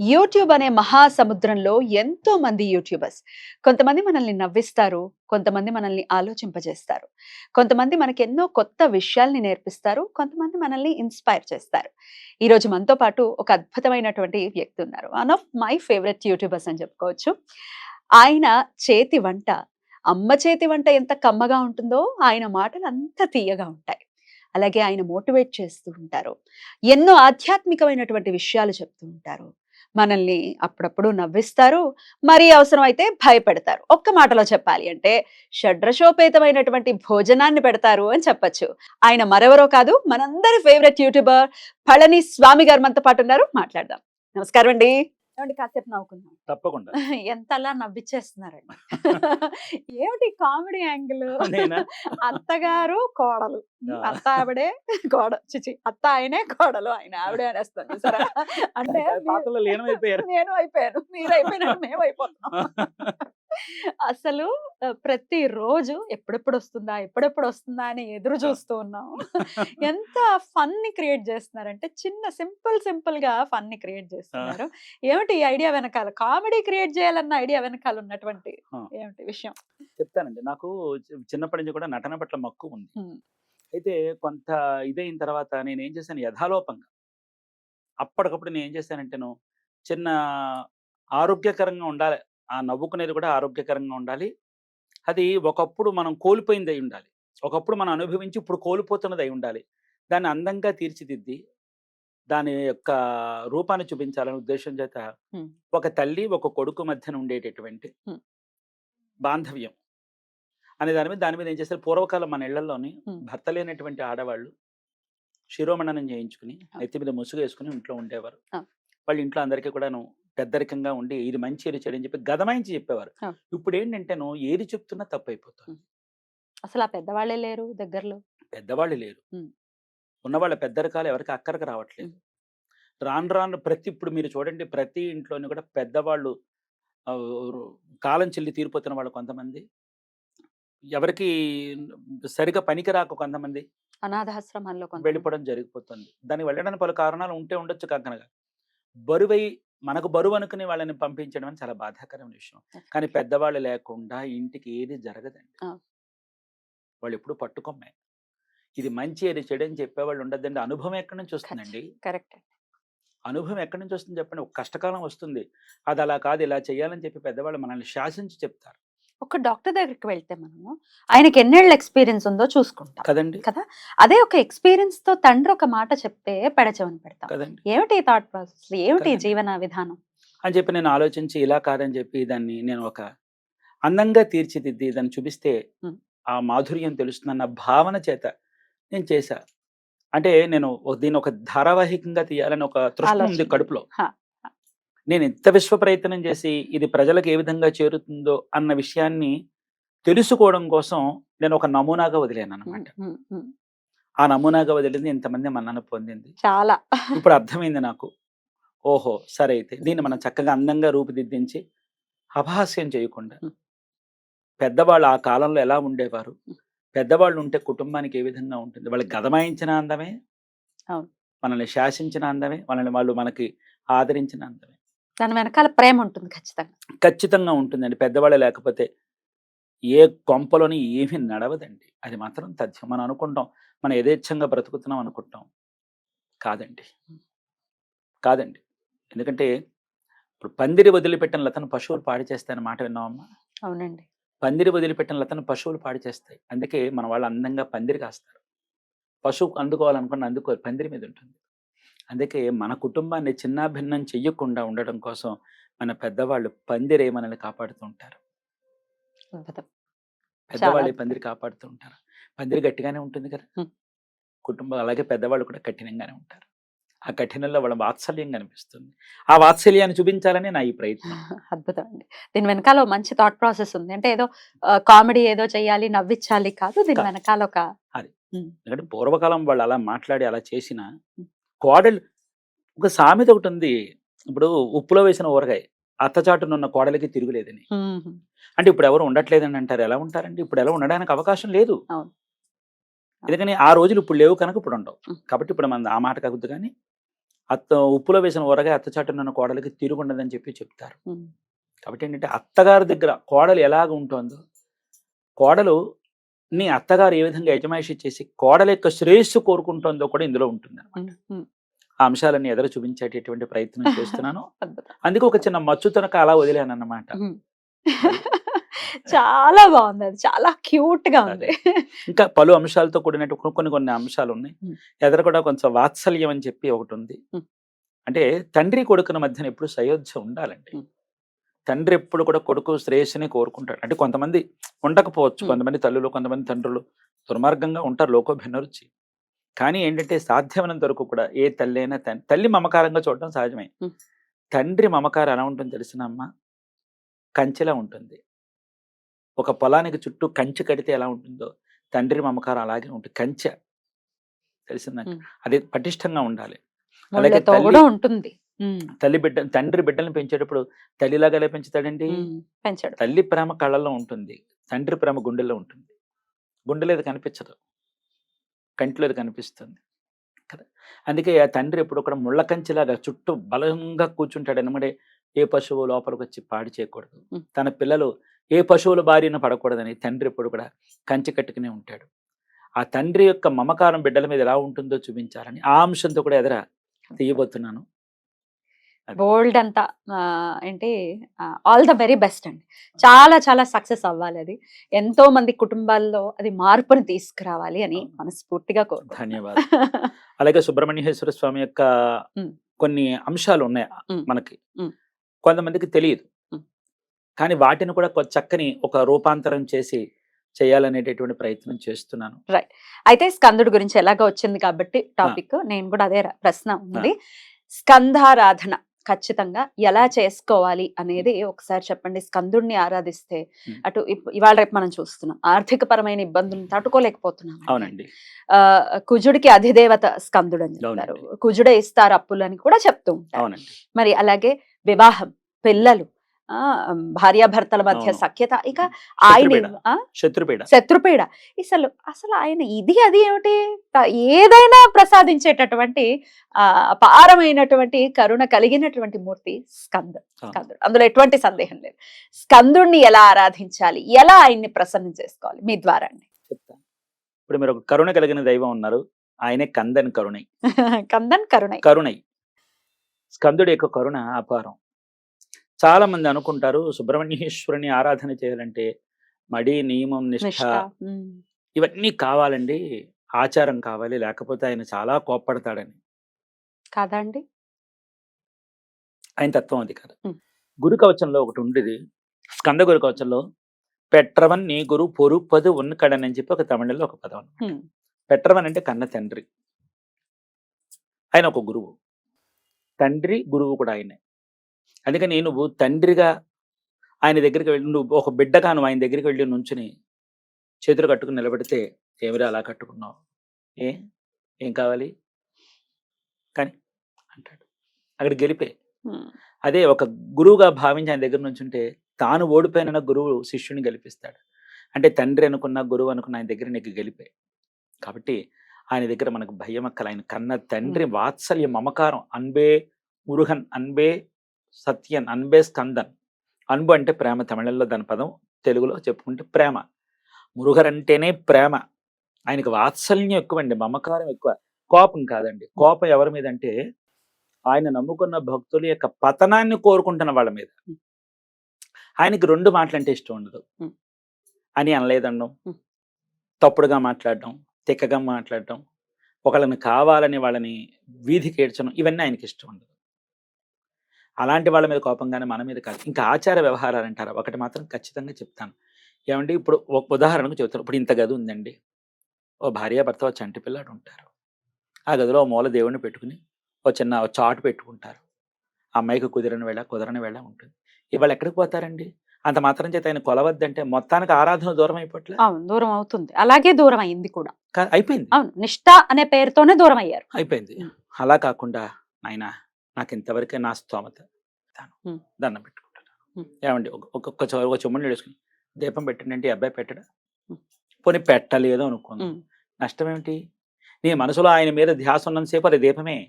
YouTube అనే మహాసముద్రంలో ఎంతో మంది యూట్యూబర్స్. కొంతమంది మనల్ని నవ్విస్తారు కొంతమంది మనల్ని ఆలోచింపజేస్తారు. కొంతమంది మనకి ఎన్నో కొత్త విషయాల్ని నేర్పిస్తారు కొంతమంది మనల్ని ఇన్స్పైర్ చేస్తారు. ఈ రోజు మనతో పాటు ఒక అద్భుతమైనటువంటి వ్యక్తి ఉన్నారు. One of my favourite YouTubers అని చెప్పుకోవచ్చు. ఆయన చేతి వంట అమ్మ చేతి వంట ఎంత కమ్మగా ఉంటుందో ఆయన మాటలు అంత తీయగా ఉంటాయి. అలాగే ఆయన మోటివేట్ చేస్తూ ఉంటారు. ఎన్నో ఆధ్యాత్మికమైనటువంటి విషయాలు చెప్తూ ఉంటారు. మనల్ని అప్పుడప్పుడు నవ్విస్తారు మరి అవసరం అయితే భయపెడతారు. ఒక్క మాటలో చెప్పాలి అంటే షడ్రశోపేతమైనటువంటి భోజనాన్ని పెడతారు అని చెప్పొచ్చు. ఆయన మరెవరో కాదు మనందరి ఫేవరెట్ యూట్యూబర్ పళని స్వామి గారు మనతో పాటు ఉన్నారు. మాట్లాడదాం. నమస్కారం అండి ఏమండి కాసేపు నవ్వుకుందాం. తప్పకుండా. ఎంత అలా నవ్విచ్చేస్తున్నారండి. ఏమిటి కామెడీ యాంగిల్? నేనా? అత్తగారు కోడలు. అత్త ఆవిడే కోడ చిచి అత్త ఆయనే కోడలు ఆయన ఆవిడే అనేస్తాను సరే. అంటే నేను అయిపోయాను. మీరు అయిపోయినారు మేము అయిపోతున్నాం అసలు ఆ, ప్రతిరోజు ఎప్పుడెప్పుడు వస్తుందా ఎప్పుడెప్పుడు వస్తుందా అని ఎదురు చూస్తూ ఉన్నాం. ఎంత ఫన్ని క్రియేట్ చేస్తున్నారంటే చిన్న సింపుల్ సింపుల్గా ఫన్ని క్రియేట్ చేస్తున్నారు. ఏమిటి ఈ ఐడియా వెనకాల? కామెడీ క్రియేట్ చేయాలన్న ఐడియా వెనకాల ఉన్నటువంటి. ఏమిటి విషయం? చెప్తానండి. నాకు చిన్నప్పటి నుంచి కూడా నటన పట్ల మక్కువ ఉంది. అయితే కొంత ఇదైన తర్వాత నేను ఏం చేశాను యథాలోపంగా. అప్పటికప్పుడు నేను ఏం చేశానంటేను చిన్న ఆరోగ్యకరంగా ఉండాలి ఆ నవ్వుకునేది కూడా ఆరోగ్యకరంగా ఉండాలి అది ఒకప్పుడు మనం కోల్పోయింది అయి ఉండాలి ఒకప్పుడు మనం అనుభవించి ఇప్పుడు కోల్పోతున్నది అయి ఉండాలి దాన్ని అందంగా తీర్చిదిద్ది దాని యొక్క రూపాన్ని చూపించాలనే ఉద్దేశం చేత. ఒక తల్లి ఒక కొడుకు మధ్యన ఉండేటటువంటి. బాంధవ్యం అనే దాని మీద దాని మీద ఏం చేస్తారు పూర్వకాలం మన ఇళ్ళలోని. భర్త లేనటువంటి ఆడవాళ్ళు శిరోమణనం చేయించుకుని. నెత్తి మీద ముసుగు వేసుకుని ఇంట్లో ఉండేవారు. వాళ్ళు ఇంట్లో అందరికీ కూడాను పెద్దరికంగా ఉండి ఇది మంచి ఇది చెడు అని చెప్పి గదమాయించి చెప్పేవారు. ఇప్పుడు ఏంటంటేను ఏది చెప్తున్నా తప్పు అయిపోతుంది అసలు ఆ పెద్దవాళ్ళే లేరు దగ్గరలో? పెద్దవాళ్ళు లేరు. ఉన్నవాళ్ళ పెద్దరికాలు ఎవరికి అక్కడికి రావట్లేదు. రాను రాను ప్రతి ఇప్పుడు మీరు చూడండి ప్రతి ఇంట్లోని కూడా పెద్దవాళ్ళు కాలం చెల్లి తీరిపోతున్న వాళ్ళు కొంతమంది. ఎవరికి సరిగా పనికి రాక కొంతమంది అనాథాశ్రమాల్లో వెళ్ళిపోవడం జరిగిపోతుంది. దానికి వెళ్ళడానికి పలు కారణాలు ఉంటే ఉండొచ్చు కాకనగా. బరువై మనకు బరువు అనుకుని వాళ్ళని పంపించడం అని చాలా బాధాకరమైన విషయం. కానీ పెద్దవాళ్ళు లేకుండా ఇంటికి ఏది జరగదండి. వాళ్ళు ఎప్పుడు పట్టుకొమ్మే ఇది మంచి అది చెడు అని చెప్పేవాళ్ళు ఉండదండి అనుభవం ఎక్కడి నుంచి వస్తుందండి? కరెక్ట్. అనుభవం ఎక్కడి నుంచి వస్తుంది చెప్పండి. ఒక కష్టకాలం వస్తుంది. అది అలా కాదు ఇలా చేయాలని చెప్పి పెద్దవాళ్ళు మనల్ని శాసించి చెప్తారు. ఒక డాక్టర్ దగ్గరికి వెళ్తే మనము ఆయనకి ఎన్నేళ్ళ ఎక్స్పీరియన్స్ ఉందో చూసుకుంటాం. కదండి. కదా? అదే ఒక ఎక్స్పీరియన్స్తో తండ్రి ఒక మాట చెప్తే పెడచవని పెడతాం. ఏమిటి థాట్ ప్రాసెస్? ఏమిటి. జీవన విధానం? అని చెప్పి నేను ఆలోచించి ఇలా కాదని చెప్పి దాన్ని నేను ఒక అందంగా తీర్చిదిద్ది దాన్ని చూపిస్తే. ఆ మాధుర్యం తెలుస్తుందన్న భావన చేత నేను చేశా. అంటే నేను దీన్ని ఒక ధారావాహికంగా తీయాలని ఒక తృష్ణ ఉంది. కడుపులో. నేను ఎంత విశ్వ ప్రయత్నం చేసి ఇది ప్రజలకు ఏ విధంగా చేరుతుందో అన్న విషయాన్ని తెలుసుకోవడం కోసం నేను ఒక నమూనాగా వదిలేను అనమాట. ఆ నమూనాగా వదిలింది ఇంతమంది మన్నన పొందింది. చాలా. ఇప్పుడు అర్థమైంది నాకు. ఓహో! సరే అయితే దీన్ని మనం చక్కగా అందంగా రూపుదిద్దించి అపహాస్యం చేయకుండా. పెద్దవాళ్ళు ఆ కాలంలో ఎలా ఉండేవారు. పెద్దవాళ్ళు ఉంటే కుటుంబానికి ఏ విధంగా ఉంటుంది? వాళ్ళకి గదమాయించిన అందమే. మనల్ని శాసించిన అందమే? మనల్ని వాళ్ళు మనకి ఆదరించిన అందమే? దాని వెనకాల ప్రేమ ఉంటుంది ఖచ్చితంగా. ఖచ్చితంగా ఉంటుందండి. పెద్దవాళ్ళు లేకపోతే ఏ కొంపలోని ఏమీ నడవదండి. అది మాత్రం తథ్యం. మనం అనుకుంటాం. మనం యథేచ్ఛంగా బ్రతుకుతున్నాం అనుకుంటాం. కాదండి. కాదండి. ఎందుకంటే ఇప్పుడు పందిరి వదిలిపెట్టిన లతను పశువులు పాడి చేస్తాయన్న మాట విన్నామమ్మా అవునండి. పందిరి వదిలిపెట్టిన లతను పశువులు పాడి చేస్తాయి. అందుకే మన వాళ్ళు అందంగా పందిరి కాస్తారు. పశువు అందుకోవాలనుకున్న అందుకో పందిరి మీద ఉంటుంది. అందుకే మన కుటుంబాన్ని చిన్నాభిన్నం చెయ్యకుండా ఉండడం కోసం మన పెద్దవాళ్ళు పందిరే మనల్ని కాపాడుతూ ఉంటారు అద్భుతం పెద్దవాళ్ళు. పందిరి కాపాడుతూ ఉంటారు పందిరి గట్టిగానే ఉంటుంది కదా. కుటుంబం అలాగే పెద్దవాళ్ళు కూడా కఠినంగానే ఉంటారు ఆ కఠినంలో వాళ్ళ వాత్సల్యం కనిపిస్తుంది ఆ వాత్సల్యాన్ని చూపించాలని నా ఈ ప్రయత్నం అద్భుతం అండి దీని వెనకాల మంచి థాట్ ప్రాసెస్ ఉంది అంటే ఏదో కామెడీ ఏదో చెయ్యాలి నవ్వించాలి కాదు దీని. వెనకాల ఒక ఉమ్. ఎందుకంటే పూర్వకాలం వాళ్ళు అలా మాట్లాడి అలా చేసిన. కోడలు ఒక సామెత ఒకటి ఉంది ఇప్పుడు ఉప్పులో వేసిన ఊరగాయ అత్తచాటునున్న కోడలికి తిరుగులేదని. అంటే ఇప్పుడు ఎవరు ఉండట్లేదని అంటారు ఎలా ఉంటారండి ఇప్పుడు ఎలా ఉండడానికి అవకాశం లేదు. ఎందుకని ఆ రోజులు ఇప్పుడు లేవు కనుక ఇప్పుడు ఉండవు. కాబట్టి ఇప్పుడు మన ఆ మాట కాకుద్దు కానీ అత్త ఉప్పులో వేసిన ఊరగాయ అత్తచాటునున్న కోడలికి తిరుగుండదని చెప్పి చెప్తారు. కాబట్టి ఏంటంటే అత్తగారి దగ్గర కోడలు ఎలాగ ఉంటుందో కోడలు నీ అత్తగారు ఏ విధంగా యజమాయిషి చేసి కోడల యొక్క శ్రేయస్సు కోరుకుంటుందో కూడా ఇందులో ఉంటుంది. ఆ అంశాలన్నీ ఎదురు చూపించేటటువంటి ప్రయత్నం చేస్తున్నాను. అందుకే ఒక చిన్న మచ్చుతనక అలా వదిలాను అన్నమాట. చాలా బాగుంది అది చాలా క్యూట్గా ఉంది ఇంకా పలు అంశాలతో కూడినట్టు కొన్ని- కొన్ని అంశాలు ఉన్నాయి. ఎదర కూడా కొంచెం వాత్సల్యం అని చెప్పి ఒకటి ఉంది. అంటే తండ్రి కొడుకుల మధ్యన ఎప్పుడు సయోధ్య ఉండాలండి. తండ్రి ఎప్పుడు కూడా కొడుకు శ్రేయస్సుని కోరుకుంటాడు అంటే కొంతమంది ఉండకపోవచ్చు. కొంతమంది తల్లులు కొంతమంది తండ్రులు దుర్మార్గంగా ఉంటారు లోకో భిన్నరుచి కానీ ఏంటంటే సాధ్యమైనంత వరకు కూడా ఏ తల్లి అయినా తల్లి మమకారంగా చూడటం సహజమే. తండ్రి మమకారం ఎలా ఉంటుంది తెలిసినమ్మా కంచెలా ఉంటుంది ఒక పొలానికి చుట్టూ కంచె కడితే ఎలా ఉంటుందో తండ్రి మమకారం అలాగే ఉంటుంది కంచె తెలిసిందా ఉం. అది పటిష్టంగా ఉండాలి అలాగే ఉంటుంది. తల్లి బిడ్డ తండ్రి బిడ్డల్ని పెంచేటప్పుడు తల్లిలాగా పెంచుతాడండి. పెంచాడు. తల్లి ప్రేమ కళ్ళల్లో ఉంటుంది. తండ్రి ప్రేమ గుండెల్లో ఉంటుంది. గుండెలో అది కనిపించదు. కంటిలో అది కనిపిస్తుంది. కదా? అందుకే ఆ తండ్రి ఎప్పుడు కూడా ముళ్ళ కంచిలాగా చుట్టూ బలంగా కూర్చుంటాడు అనమాట ఏ పశువు లోపలికి వచ్చి పాడి చేయకూడదు. తన పిల్లలు ఏ పశువుల బారిన పడకూడదని తండ్రి ఎప్పుడు కూడా కంచి కట్టుకునే ఉంటాడు. ఆ తండ్రి యొక్క మమకారం బిడ్డల మీద ఎలా ఉంటుందో చూపించాలని ఆ అంశంతో కూడా ఎదర తీయబోతున్నాను. బోల్డ్ అంతా ఏంటి ఆల్ ద వెరీ బెస్ట్ అండి. చాలా చాలా సక్సెస్ అవ్వాలి అది. ఎంతో మంది కుటుంబాల్లో అది మార్పుని తీసుకురావాలి అని. మనస్ఫూర్తిగా కోరుకుంటున్నాను ధన్యవాదాలు. అలాగే సుబ్రహ్మణ్యేశ్వర స్వామి యొక్క. కొన్ని అంశాలు ఉన్నాయి. మనకి. కొంతమందికి తెలియదు. కానీ వాటిని కూడా చక్కని ఒక రూపాంతరం చేసి చేయాలనేటటువంటి ప్రయత్నం చేస్తున్నాను. అయితే స్కందుడు గురించి ఎలాగో వచ్చింది కాబట్టి టాపిక్ నేను కూడా అదే ప్రశ్న ఉంది. స్కందారాధన. ఖచ్చితంగా ఎలా చేసుకోవాలి అనేది ఒకసారి చెప్పండి. స్కందుడిని ఆరాధిస్తే. అటు ఇవాళ రేపు మనం చూస్తున్నాం. ఆర్థిక పరమైన ఇబ్బందులను తట్టుకోలేకపోతున్నాం అవునండి. ఆ కుజుడికి అధిదేవత స్కందుడు అని చెప్తారు కుజుడే ఇస్తారు అప్పులు అని కూడా చెప్తూ ఉంటారు. మరి అలాగే వివాహం పిల్లలు భార్యాభర్తల మధ్య. సఖ్యత. ఇక ఆయన శత్రుపీడ. శత్రుపీడ. అసలు అసలు ఆయన ఇది అది ఏమిటి? ఏదైనా ప్రసాదించేటటువంటి ఆ అపారమైనటువంటి కరుణ కలిగినటువంటి మూర్తి స్కంద. స్కందుడు. అందులో ఎటువంటి సందేహం లేదు. స్కందుడిని ఎలా ఆరాధించాలి? ఎలా ఆయన్ని ప్రసన్నం చేసుకోవాలి? మీ ద్వారా అండి. చెప్తాను ఇప్పుడు మీరు ఒక కరుణ కలిగిన దైవం ఉన్నారు. ఆయనే కందని కరుణై. కందన్ కరుణై. కరుణై. స్కందుడి యొక్క కరుణ అపారం. చాలా మంది అనుకుంటారు సుబ్రహ్మణ్యేశ్వరుని ఆరాధన చేయాలంటే మడి నియమం నిష్ఠ. ఇవన్నీ కావాలండి. ఆచారం కావాలి. లేకపోతే ఆయన చాలా కోప్పడతాడని. కాదా అండి ఆయన తత్వం అది కాదు. గురు కవచంలో ఒకటి ఉండేది. స్కంద గురు కవచంలో పెట్రవన్ నీ గురు పొరుపదు ఉన్నకడని అని చెప్పి ఒక తమిళంలో ఒక పదం. పెట్రవన్ అంటే కన్న తండ్రి. ఆయన ఒక గురువు. తండ్రి గురువు కూడా ఆయనే. అందుకని నువ్వు తండ్రిగా ఆయన దగ్గరికి వెళ్ళి నువ్వు ఒక బిడ్డగా నువ్వు ఆయన దగ్గరికి వెళ్ళి నుంచుని చేతులు కట్టుకుని నిలబెడితే ఏమిరా అలా కట్టుకున్నావు? ఏ? ఏం కావాలి? కానీ అంటాడు. అక్కడ గెలిపే. అదే ఒక గురువుగా భావించి ఆయన దగ్గర నుంచి ఉంటే తాను ఓడిపోయిన గురువు శిష్యుని గెలిపిస్తాడు. అంటే తండ్రి అనుకున్న గురువు అనుకున్న ఆయన దగ్గర నీకు గెలిపే. కాబట్టి ఆయన దగ్గర మనకు భయం అక్కల. ఆయన కన్న తండ్రి వాత్సల్య మమకారం. అన్బే మురుగన్ అన్బే సత్యన్ అన్బే స్కందన్ అన్బు అంటే ప్రేమ తమిళంలో దాని పదం తెలుగులో చెప్పుకుంటే ప్రేమ. మురుగర్ అంటేనే ప్రేమ. ఆయనకు వాత్సల్యం ఎక్కువండి మమకారం ఎక్కువ. కోపం కాదండి. కోపం ఎవరి మీద అంటే ఆయన నమ్ముకున్న భక్తుల యొక్క పతనాన్ని కోరుకుంటున్న వాళ్ళ మీద. ఆయనకి రెండు మాటలంటే ఇష్టం ఉండదు. అని అనలేదనడం Hmm. తప్పుడుగా మాట్లాడడం తిక్కగా మాట్లాడడం ఒకళ్ళని కావాలని వాళ్ళని వీధికి ఏడ్చడం ఇవన్నీ ఆయనకి ఇష్టం ఉండదు. అలాంటి వాళ్ళ మీద కోపంగానే మన మీద కాదు. ఇంకా ఆచార వ్యవహారాలు అంటారా? ఒకటి మాత్రం ఖచ్చితంగా చెప్తాను. ఏమండి? ఇప్పుడు ఒక ఉదాహరణకు చెబుతాను ఇప్పుడు ఇంత గది ఉందండి. ఓ భార్య భర్త ఓ చంటి పిల్లాడు ఉంటారు. ఆ గదిలో ఓ మూల దేవుడిని పెట్టుకుని ఓ చిన్న చాటు పెట్టుకుంటారు. ఆ అమ్మాయికి కుదిరని వేళ కుదరని వేళ ఉంటుంది. ఇవాళ ఎక్కడికి పోతారండి? అంత మాత్రం చేత ఆయన కొలవద్దంటే మొత్తానికి ఆరాధన దూరం అయిపోట్లే? అవును. దూరం అవుతుంది. అలాగే దూరం అయింది కూడా. అయిపోయింది. అవును. నిష్ఠ అనే పేరుతోనే దూరం అయ్యారు. అయిపోయింది. అలా కాకుండా నాయన నాకు ఇంతవరకే నా స్తోమత. దండం పెట్టుకుంటాను. ఏమండి ఒక- ఒక్కొక్క ఒక చెమ్ముని వేసుకుని దీపం పెట్టండి అంటే అబ్బాయి పెట్టడా. పోనీ పెట్టలేదు అనుకుంది. నష్టం ఏమిటి నీ మనసులో ఆయన మీద ధ్యాస ఉన్నంతసేపు అది దీపమే.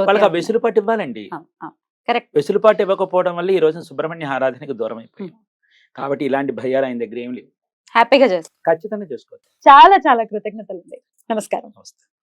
వాళ్ళకి ఆ. వెసులుపాటు ఇవ్వాలండి. వెసులుపాటు ఇవ్వకపోవడం వల్ల ఈ రోజున సుబ్రహ్మణ్య ఆరాధనకి దూరం అయిపోయింది కాబట్టి ఇలాంటి భయాలు ఆయన దగ్గర ఏం లేవు. హ్యాపీగా ఖచ్చితంగా చేసుకోవచ్చు. చాలా చాలా కృతజ్ఞతలు నమస్కారం. నమస్తే.